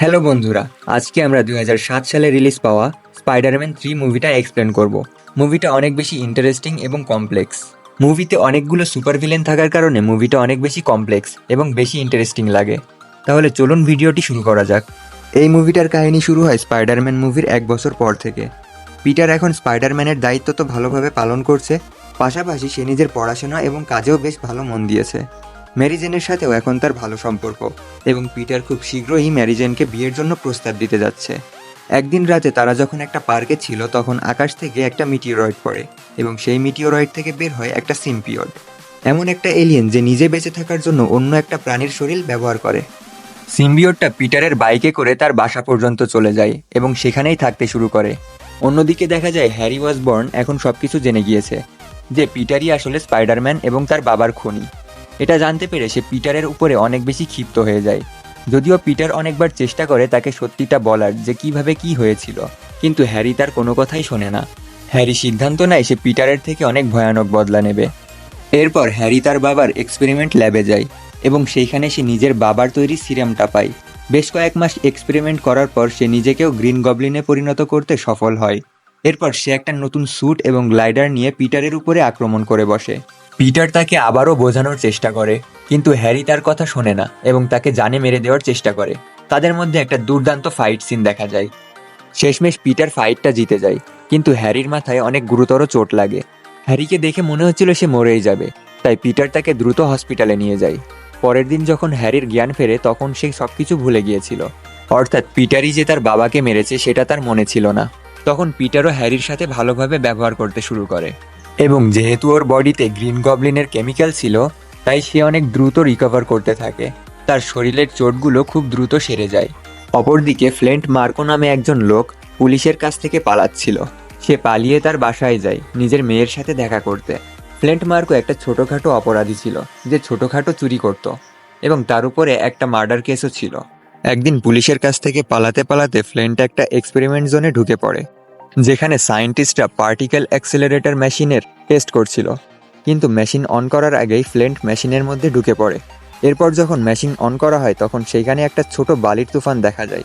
Hello বন্ধুরা, আজকে আমরা দু হাজার সাত সালে রিলিজ পাওয়া স্পাইডারম্যান থ্রি মুভিটা এক্সপ্লেন করব। মুভিটা অনেক বেশি ইন্টারেস্টিং এবং কমপ্লেক্স মুভিতে অনেকগুলো সুপার ভিলেন থাকার কারণে মুভিটা অনেক বেশি কমপ্লেক্স এবং বেশি ইন্টারেস্টিং লাগে। তাহলে চলুন ভিডিওটি শুরু করা যাক। এই মুভিটার কাহিনী শুরু হয় স্পাইডারম্যান মুভির এক বছর পর থেকে। পিটার এখন স্পাইডারম্যানের দায়িত্ব তো ভালোভাবে পালন করছে, পাশাপাশি সে নিজের পড়াশোনা এবং কাজেও বেশ ভালো মন দিয়েছে। ম্যারিজেনের সাথেও এখন তার ভালো সম্পর্ক এবং পিটার খুব শীঘ্রই ম্যারিজেনকে বিয়ের জন্য প্রস্তাব দিতে যাচ্ছে। একদিন রাতে তারা যখন একটা পার্কে ছিল, তখন আকাশ থেকে একটা মিটিওরয়েড পড়ে এবং সেই মিটিওরয়েড থেকে বের হয় একটা সিম্পিয়ড এমন একটা এলিয়েন যে নিজে বেঁচে থাকার জন্য অন্য একটা প্রাণীর শরীর ব্যবহার করে। সিম্বিওটটা পিটারের বাইকে করে তার বাসা পর্যন্ত চলে যায় এবং সেখানেই থাকতে শুরু করে। অন্যদিকে দেখা যায় হ্যারি ওয়াজ বর্ন এখন সবকিছু জেনে গিয়েছে যে পিটারই আসলে স্পাইডারম্যান এবং তার বাবার খনি। এটা জানতে পেরে সে পিটারের উপরে অনেক বেশি ক্ষিপ্ত হয়ে যায়। যদিও পিটার অনেকবার চেষ্টা করে তাকে সত্যিটা বলার যে কীভাবে কি হয়েছিল, কিন্তু হ্যারি তার কোনো কথাই শোনে না। হ্যারি সিদ্ধান্ত নেয় সে পিটারের থেকে অনেক ভয়ানক বদলা নেবে। এরপর হ্যারি তার বাবার এক্সপেরিমেন্ট ল্যাবে যায় এবং সেইখানে সে নিজের বাবার তৈরি সিরামটা পায়। বেশ কয়েক মাস এক্সপেরিমেন্ট করার পর সে নিজেকেও গ্রিন গবলিনে পরিণত করতে সফল হয়। এরপর সে একটা নতুন স্যুট এবং গ্লাইডার নিয়ে পিটারের উপরে আক্রমণ করে বসে। পিটার তাকে আবারও বোঝানোর চেষ্টা করে, কিন্তু হ্যারি তার কথা শোনে না এবং তাকে জানে মেরে দেওয়ার চেষ্টা করে। তাদের মধ্যে একটা দুর্দান্ত ফাইট সিন দেখা যায়। শেষমেশ পিটার ফাইটটা জিতে যায়, কিন্তু হ্যারির মাথায় অনেক গুরুতর চোট লাগে। হ্যারিকে দেখে মনে হচ্ছিল সে মরেই যাবে, তাই পিটার তাকে দ্রুত হসপিটালে নিয়ে যায়। পরের দিন যখন হ্যারির জ্ঞান ফেরে, তখন সে সব কিছু ভুলে গিয়েছিল। অর্থাৎ পিটারই যে তার বাবাকে মেরেছে, সেটা তার মনে ছিল না। তখন পিটারও হ্যারির সাথে ভালোভাবে ব্যবহার করতে শুরু করে। এবং যেহেতু ওর বডিতে গ্রিন গবলিনের কেমিক্যাল ছিল, তাই সে অনেক দ্রুত রিকভার করতে থাকে। তার শরীরের চোটগুলো খুব দ্রুত সেরে যায়। অপরদিকে ফ্লেন্ট মার্কো নামে একজন লোক পুলিশের কাছ থেকে পালাচ্ছিল। সে পালিয়ে তার বাসায় যায়, নিজের মেয়ের সাথে দেখা করতে। ফ্লেন্ট মার্কো একটা ছোটোখাটো অপরাধী ছিল, যে ছোটোখাটো চুরি করত এবং তার উপরে একটা মার্ডার কেসও ছিল। একদিন পুলিশের কাছ থেকে পালাতে পালাতে ফ্লেন্ট একটা এক্সপেরিমেন্ট জোনে ঢুকে পড়ে। যেখানে সায়েন্টিস্টরা পার্টিকেল অ্যাক্সেলারেটর মেশিনের টেস্ট করছিল। কিন্তু মেশিন অন করার আগেই ফ্লেন্ট মেশিনের মধ্যে ঢুকে পড়ে। এরপর যখন মেশিন অন করা হয়, তখন সেখানে একটা ছোট বালির তুফান দেখা যায়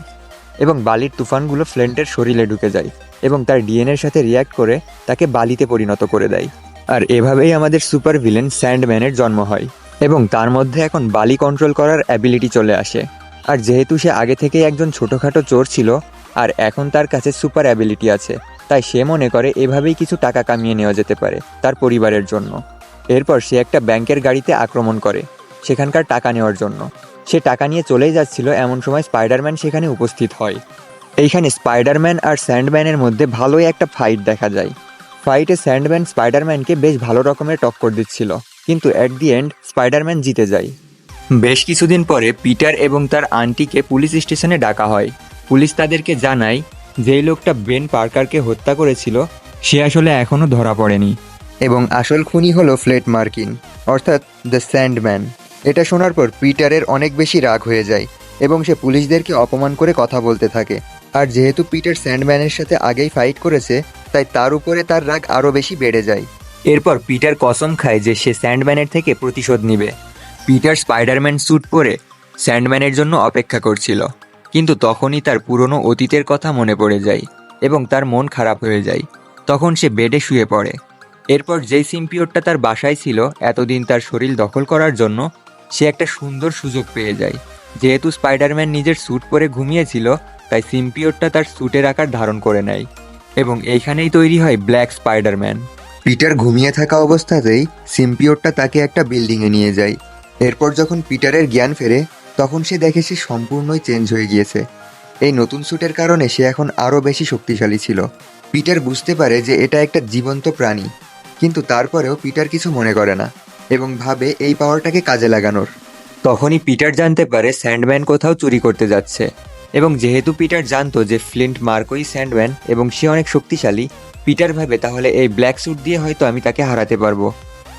এবং বালির তুফানগুলো ফ্লেন্টের শরীরে ঢুকে যায় এবং তার ডিএনএর সাথে রিয়াক্ট করে তাকে বালিতে পরিণত করে দেয়। আর এভাবেই আমাদের সুপার ভিলেন স্যান্ডম্যানের জন্ম হয় এবং তার মধ্যে এখন বালি কন্ট্রোল করার অ্যাবিলিটি চলে আসে। আর যেহেতু সে আগে থেকেই একজন ছোটোখাটো চোর ছিল আর এখন তার কাছে সুপার অ্যাবিলিটি আছে, তাই সে মনে করে এভাবেই কিছু টাকা কামিয়ে নেওয়া যেতে পারে তার পরিবারের জন্য। এরপর সে একটা ব্যাংকের গাড়িতে আক্রমণ করে, সেখানকার টাকা নেওয়ার জন্য। সে টাকা নিয়ে চলেই যাচ্ছিল, এমন সময় স্পাইডারম্যান সেখানে উপস্থিত হয়। এইখানে স্পাইডারম্যান আর স্যান্ডম্যানের মধ্যে ভালোই একটা ফাইট দেখা যায়। ফাইটে স্যান্ডম্যান স্পাইডারম্যানকে বেশ ভালো রকমের টক্কর দিচ্ছিল, কিন্তু অ্যাট দি এন্ড স্পাইডারম্যান জিতে যায়। বেশ কিছুদিন পরে পিটার এবং তার আন্টিকে পুলিশ স্টেশনে ডাকা হয়। পুলিশ তাদেরকে জানায় যেই লোকটা বেন পার্কারকে হত্যা করেছিল সে আসলে এখনও ধরা পড়েনি। এবং আসল খুনি হলো ফ্লেট মার্কিন অর্থাৎ দ্য স্যান্ডম্যান। এটা শোনার পর পিটারের অনেক বেশি রাগ হয়ে যায় এবং সে পুলিশদেরকে অপমান করে কথা বলতে থাকে। আর যেহেতু পিটার স্যান্ডম্যানের সাথে আগেই ফাইট করেছে তাই তার উপরে তার রাগ আরও বেশি বেড়ে যায়। এরপর পিটার কসম খায় যে সে স্যান্ডম্যানের থেকে প্রতিশোধ নিবে। পিটার স্পাইডারম্যান স্যুট পরে স্যান্ডম্যানের জন্য অপেক্ষা করছিল। কিন্তু তখনই তার পুরনো অতীতের কথা মনে পড়ে যায় এবং তার মন খারাপ হয়ে যায়। তখন সে বেডে শুয়ে পড়ে। এরপর যেই সিম্পিওরটা তার বাসায় ছিল এতদিন তার শরীর দখল করার জন্য, সে একটা সুন্দর সুযোগ পেয়ে যায়। যেহেতু স্পাইডারম্যান নিজের স্যুট পরে ঘুমিয়েছিল, তাই সিম্পিওরটা তার স্যুটের আকার ধারণ করে নেয় এবং এইখানেই তৈরি হয় ব্ল্যাক স্পাইডারম্যান। পিটার ঘুমিয়ে থাকা অবস্থাতেই সিম্পিওরটা তাকে একটা বিল্ডিংয়ে নিয়ে যায়। এরপর যখন পিটারের জ্ঞান ফেরে তখন সে দেখে সে সম্পূর্ণই চেঞ্জ হয়ে গিয়েছে। এই নতুন স্যুটের কারণে সে এখন আরও বেশি শক্তিশালী ছিল। পিটার বুঝতে পারে যে এটা একটা জীবন্ত প্রাণী, কিন্তু তারপরেও পিটার কিছু মনে করে না এবং ভাবে এই পাওয়ারটাকে কাজে লাগানোর। তখনই পিটার জানতে পারে স্যান্ডম্যান কোথাও চুরি করতে যাচ্ছে এবং যেহেতু পিটার জানতো যে ফ্লিন্ট মার্কোই স্যান্ডম্যান এবং সে অনেক শক্তিশালী, পিটার ভাবে তাহলে এই ব্ল্যাক স্যুট দিয়ে হয়তো আমি তাকে হারাতে পারব।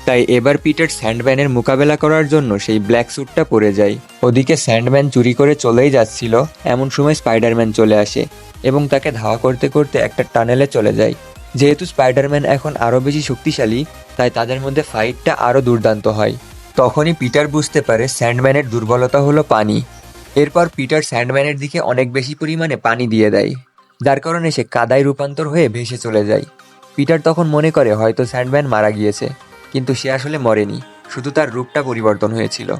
তাই এবার পিটার স্যান্ডম্যানের মোকাবেলা করার জন্য সেই ব্ল্যাক স্যুটটা পরে যায়। ওদিকে স্যান্ডম্যান চুরি করে চলেই যাচ্ছিল, এমন সময় স্পাইডারম্যান চলে আসে এবং তাকে ধাওয়া করতে করতে একটা টানেলে চলে যায়। যেহেতু স্পাইডারম্যান এখন আরও বেশি শক্তিশালী, তাই তাদের মধ্যে ফাইটটা আরও দুর্দান্ত হয়। তখনই পিটার বুঝতে পারে স্যান্ডম্যানের দুর্বলতা হলো পানি। এরপর পিটার স্যান্ডম্যানের দিকে অনেক বেশি পরিমাণে পানি দিয়ে দেয়, যার কারণে সে কাদায় রূপান্তর হয়ে ভেসে চলে যায়। পিটার তখন মনে করে হয়তো স্যান্ডম্যান মারা গিয়েছে। কিন্তু সে আসলে মরেনি, শুধু তার রূপটা পরিবর্তন হয়েছিল।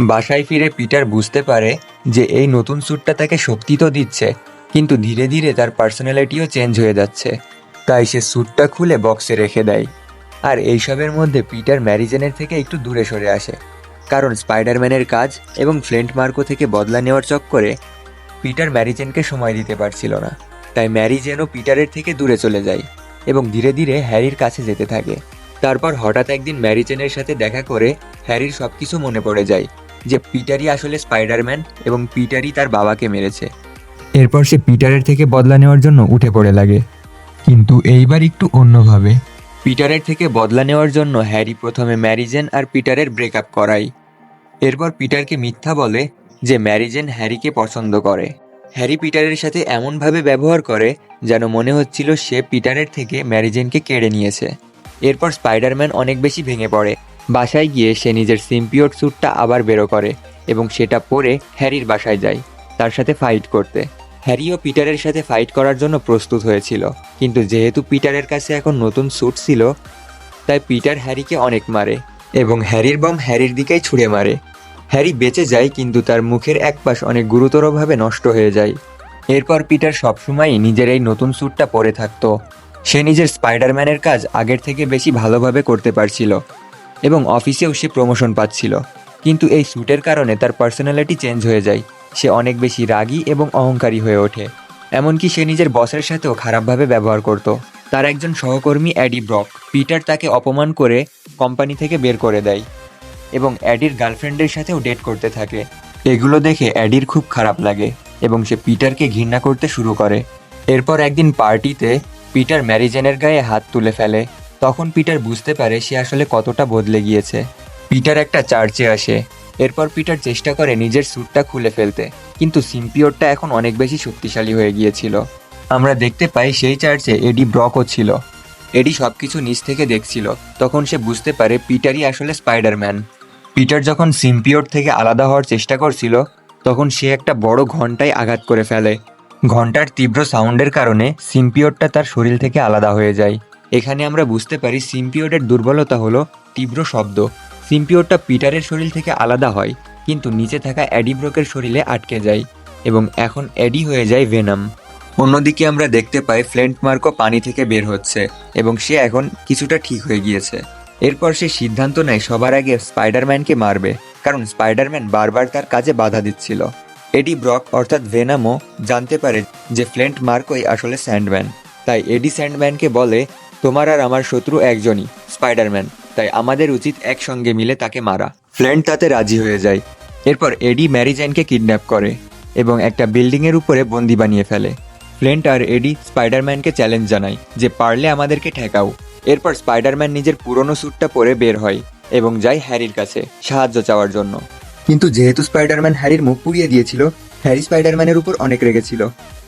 বাসায় ফিরে পিটার বুঝতে পারে যে এই নতুন স্যুটটা তাকে শক্তি তো দিচ্ছে, কিন্তু ধীরে ধীরে তার পার্সোনালিটিও চেঞ্জ হয়ে যাচ্ছে। তাই সে স্যুটটা খুলে বক্সে রেখে দেয়। আর এইসবের মধ্যে পিটার ম্যারিজেনের থেকে একটু দূরে সরে আসে। কারণ স্পাইডারম্যানের কাজ এবং ফ্লেন্ট মার্কো থেকে বদলা নেওয়ার চক্করে পিটার ম্যারিজেনকে সময় দিতে পারছিল না। তাই ম্যারিজেনও পিটারের থেকে দূরে চলে যায় এবং ধীরে ধীরে হ্যারির কাছে যেতে থাকে। তারপর হঠাৎ একদিন ম্যারিজেনের সাথে দেখা করে হ্যারির সব কিছু মনে পড়ে যায় যে পিটারই আসলে স্পাইডারম্যান এবং পিটারই তার বাবাকে মেরেছে। এরপর সে পিটারের থেকে বদলা নেওয়ার জন্য উঠে পড়ে লাগে। কিন্তু এইবার একটু অন্যভাবে। পিটারের থেকে বদলা নেওয়ার জন্য হ্যারি প্রথমে ম্যারিজেন আর পিটারের ব্রেকআপ করায়। এরপর পিটারকে মিথ্যা বলে যে ম্যারিজেন হ্যারিকে পছন্দ করে। হ্যারি পিটারের সাথে এমনভাবে ব্যবহার করে যেন মনে হচ্ছিল সে পিটারের থেকে ম্যারিজেনকে কেড়ে নিয়েছে। এরপর স্পাইডারম্যান অনেক বেশি ভেঙে পড়ে। বাসায় গিয়ে সে নিজের সিম্পিওর স্যুটটা আবার বেরো করে এবং সেটা পরে হ্যারির বাসায় যায়, তার সাথে ফাইট করতে। হ্যারিও পিটারের সাথে ফাইট করার জন্য প্রস্তুত হয়েছিল, কিন্তু যেহেতু পিটারের কাছে এখন নতুন স্যুট ছিল, তাই পিটার হ্যারিকে অনেক মারে এবং হ্যারির বম হ্যারির দিকেই ছুঁড়ে মারে। হ্যারি বেঁচে যায়, কিন্তু তার মুখের এক পাশ অনেক গুরুতরভাবে নষ্ট হয়ে যায়। এরপর পিটার সবসময়ই নিজের এই নতুন স্যুটটা পরে থাকতো। সে নিজের স্পাইডারম্যানের কাজ আগের থেকে বেশি ভালোভাবে করতে পারছিল এবং অফিসেও সে প্রমোশন পাচ্ছিল। কিন্তু এই স্যুটের কারণে তার পার্সোনালিটি চেঞ্জ হয়ে যায়। সে অনেক বেশি রাগী এবং অহংকারী হয়ে ওঠে। এমনকি সে নিজের বসের সাথেও খারাপভাবে ব্যবহার করত। তার একজন সহকর্মী অ্যাডি ব্রক, পিটার তাকে অপমান করে কোম্পানি থেকে বের করে দেয় এবং অ্যাডির গার্লফ্রেন্ডের সাথেও ডেট করতে থাকে। এগুলো দেখে অ্যাডির খুব খারাপ লাগে এবং সে পিটারকে ঘৃণা করতে শুরু করে। এরপর একদিন পার্টিতে পিটার ম্যারিজেনের গায়ে হাত তুলে ফেলে। তখন পিটার বুঝতে পারে সে আসলে কতটা বদলে গিয়েছে। পিটার একটা চার্চে আসে। এরপর পিটার চেষ্টা করে নিজের স্যুটটা খুলে ফেলতে। কিন্তু সিম্পিওরটা এখন অনেক বেশি শক্তিশালী হয়ে গিয়েছিল। আমরা দেখতে পাই সেই চার্চে এডি ব্রকও ছিল। এডি সব কিছু নিচ থেকে দেখছিল। তখন সে বুঝতে পারে পিটারই আসলে স্পাইডারম্যান। পিটার যখন সিম্পিওর থেকে আলাদা হওয়ার চেষ্টা করছিল, তখন সে একটা বড় ঘন্টায় আঘাত করে ফেলে। ঘণ্টার তীব্র সাউন্ডের কারণে সিম্পিওরটা তার শরীর থেকে আলাদা হয়ে যায়। এখানে আমরা বুঝতে পারি সিম্পিওরের দুর্বলতা হলো তীব্র শব্দ। সিম্পিওরটা পিটারের শরীর থেকে আলাদা হয়, কিন্তু নিচে থাকা অ্যাডি ব্রকের শরীরে আটকে যায় এবং এখন অ্যাডি হয়ে যায় ভেনাম। অন্যদিকে আমরা দেখতে পাই ফ্লেন্ট মার্কো পানি থেকে বের হচ্ছে এবং সে এখন কিছুটা ঠিক হয়ে গিয়েছে। এরপর সে সিদ্ধান্ত নেয় সবার আগে স্পাইডারম্যানকে মারবে, কারণ স্পাইডারম্যান বারবার তার কাজে বাধা দিচ্ছিল। এডি ব্রক অর্থাৎ ভেনামও জানতে পারে যে ফ্লেন্ট মার্কোই আসলে স্যান্ডম্যান। তাই এডি স্যান্ডম্যানকে বলে, তোমার আর আমার শত্রু একজনই, স্পাইডারম্যান। তাই আমাদের উচিত একসঙ্গে মিলে তাকে মারা। ফ্লেন্ট তাতে রাজি হয়ে যায়। এরপর এডি ম্যারিজাইনকে কিডন্যাপ করে এবং একটা বিল্ডিংয়ের উপরে বন্দি বানিয়ে ফেলে। ফ্লেন্ট আর এডি স্পাইডারম্যানকে চ্যালেঞ্জ জানায় যে, পারলে আমাদেরকে ঠেকাও। এরপর স্পাইডারম্যান নিজের পুরনো স্যুটটা পরে বের হয় এবং যায় হ্যারির কাছে সাহায্য চাওয়ার জন্য। কিন্তু যেহেতু স্পাইডারম্যান হ্যারির মুখ পুড়িয়ে দিয়েছিল, হ্যারি স্পাইডারম্যানের উপর অনেক রেগেছিল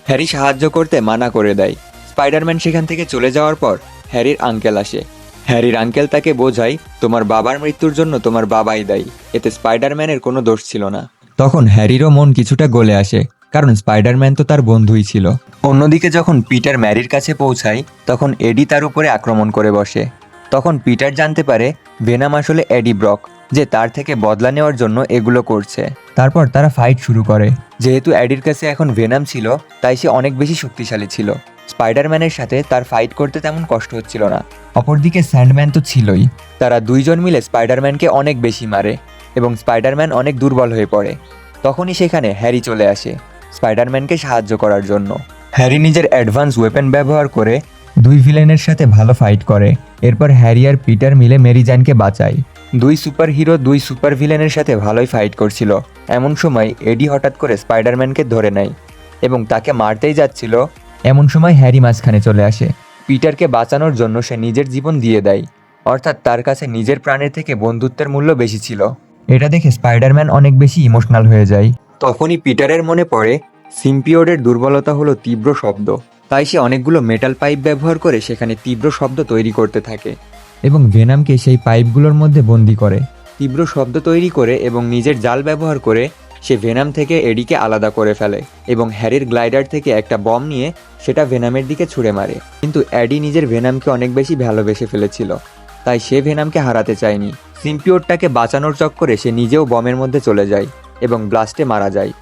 হ্যারি সাহায্য করতে মানা করে দেয়। স্পাইডারম্যান সেখান থেকে চলে যাওয়ার পর হ্যারির আঙ্কেল আসে। হ্যারির আঙ্কেল তাকে বোঝায়, তোমার বাবার মৃত্যুর জন্য তোমার বাবাই দায়ী। এতে স্পাইডারম্যানের কোনো দোষ ছিল না। তখন হ্যারিরও মন কিছুটা গলে আসে, কারণ স্পাইডারম্যান তো তার বন্ধুই ছিল। অন্যদিকে যখন পিটার ম্যারির কাছে পৌঁছায়, তখন এডি তার উপরে আক্রমণ করে বসে। তখন পিটার জানতে পারে, ভেনাম আসলে এডি ব্রক। যে তার থেকে বদলা নেওয়ার জন্য এগুলো করছে। তারপর তারা ফাইট শুরু করে। যেহেতু অ্যাডির কাছে এখন ভেনাম ছিল তাই সে অনেক বেশি শক্তিশালী ছিল। স্পাইডারম্যানের সাথে তার ফাইট করতে তেমন কষ্ট হচ্ছিল না। অপরদিকে স্যান্ডম্যান তো ছিলই। তারা দুইজন মিলে স্পাইডারম্যানকে অনেক বেশি মারে এবং স্পাইডারম্যান অনেক দুর্বল হয়ে পড়ে। তখনই সেখানে হ্যারি চলে আসে স্পাইডারম্যানকে সাহায্য করার জন্য। হ্যারি নিজের অ্যাডভান্স ওয়েপেন ব্যবহার করে দুই ভিলেনের সাথে ভালো ফাইট করে। এরপর হ্যারি আর পিটার মিলে মেরিজানকে বাঁচায়। দুই সুপার হিরো দুই সুপার ভিলেনের সাথে ভালোই ফাইট করছিল। এমন সময় এডি হঠাৎ করে স্পাইডারম্যানকে ধরে নেয় এবং তাকে মারতেই যাচ্ছিল। এমন সময় হ্যারি মাঝখানে চলে আসে। পিটারকে বাঁচানোর জন্য সে নিজের জীবন দিয়ে দেয়। অর্থাৎ তার কাছে নিজের প্রাণের থেকে বন্ধুত্বের মূল্য বেশি ছিল। এটা দেখে স্পাইডারম্যান অনেক বেশি ইমোশনাল হয়ে যায়। তখনই পিটারের মনে পড়ে সিম্পিওরের দুর্বলতা হলো তীব্র শব্দ। তাই সে অনেকগুলো মেটাল পাইপ ব্যবহার করে সেখানে তীব্র শব্দ তৈরি করতে থাকে। এবং ভেনামকে সেই পাইপগুলোর মধ্যে বন্দি করে। তীব্র শব্দ তৈরি করে এবং নিজের জাল ব্যবহার করে সে ভেনাম থেকে এডিকে আলাদা করে ফেলে এবং হ্যারির গ্লাইডার থেকে একটা বম নিয়ে সেটা ভেনামের দিকে ছুঁড়ে মারে। কিন্তু অ্যাডি নিজের ভেনামকে অনেক বেশি ভালোবেসে ফেলেছিল, তাই সে ভেনামকে হারাতে চায়নি। সিম্পিওরটাকে বাঁচানোর চক্করে সে নিজেও বমের মধ্যে চলে যায় এবং ব্লাস্টে মারা যায়।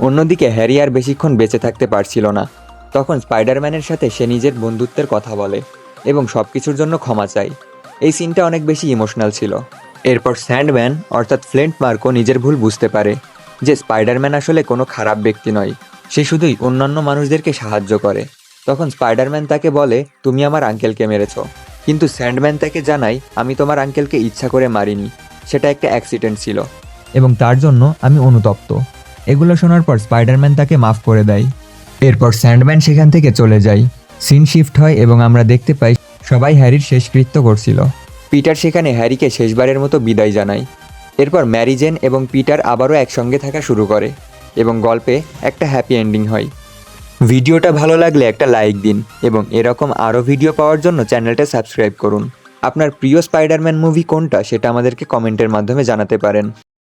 অন্যদিকে হ্যারি আর বেশিক্ষণ বেঁচে থাকতে পারছিল না। তখন স্পাইডারম্যানের সাথে সে নিজের বন্ধুত্বের কথা বলে। এবং সব কিছুর জন্য ক্ষমা চাই। এই সিনটা অনেক বেশি ইমোশনাল ছিল। এরপর স্যান্ডম্যান, অর্থাৎ ফ্লেন্ট মার্কো, নিজের ভুল বুঝতে পারে যে স্পাইডারম্যান আসলে কোনো খারাপ ব্যক্তি নয়। সে শুধুই অন্যান্য মানুষদেরকে সাহায্য করে। তখন স্পাইডারম্যান তাকে বলে, তুমি আমার আঙ্কেলকে মেরেছ। কিন্তু স্যান্ডম্যান তাকে জানায়, আমি তোমার আঙ্কেলকে ইচ্ছা করে মারিনি। সেটা একটা অ্যাক্সিডেন্ট ছিল। এবং তার জন্য আমি অনুতপ্ত। এগুলো শোনার পর স্পাইডারম্যান তাকে মাফ করে দেয়। এরপর স্যান্ডম্যান সেখান থেকে চলে যায়। সিন শিফট হয় এবং আমরা দেখতে পাই সবাই হ্যারির শেষকৃত্য করছিল। পিটার সেখানে হ্যারিকে শেষবারের মতো বিদায় জানায়। এরপর ম্যারিজেন এবং পিটার আবারও একসঙ্গে থাকা শুরু করে এবং গল্পে একটা হ্যাপি এন্ডিং হয়। ভিডিওটা ভালো লাগলে একটা লাইক দিন এবং এরকম আরও ভিডিও পাওয়ার জন্য চ্যানেলটা সাবস্ক্রাইব করুন। আপনার প্রিয় স্পাইডারম্যান মুভি কোনটা সেটা আমাদেরকে কমেন্টের মাধ্যমে জানাতে পারেন।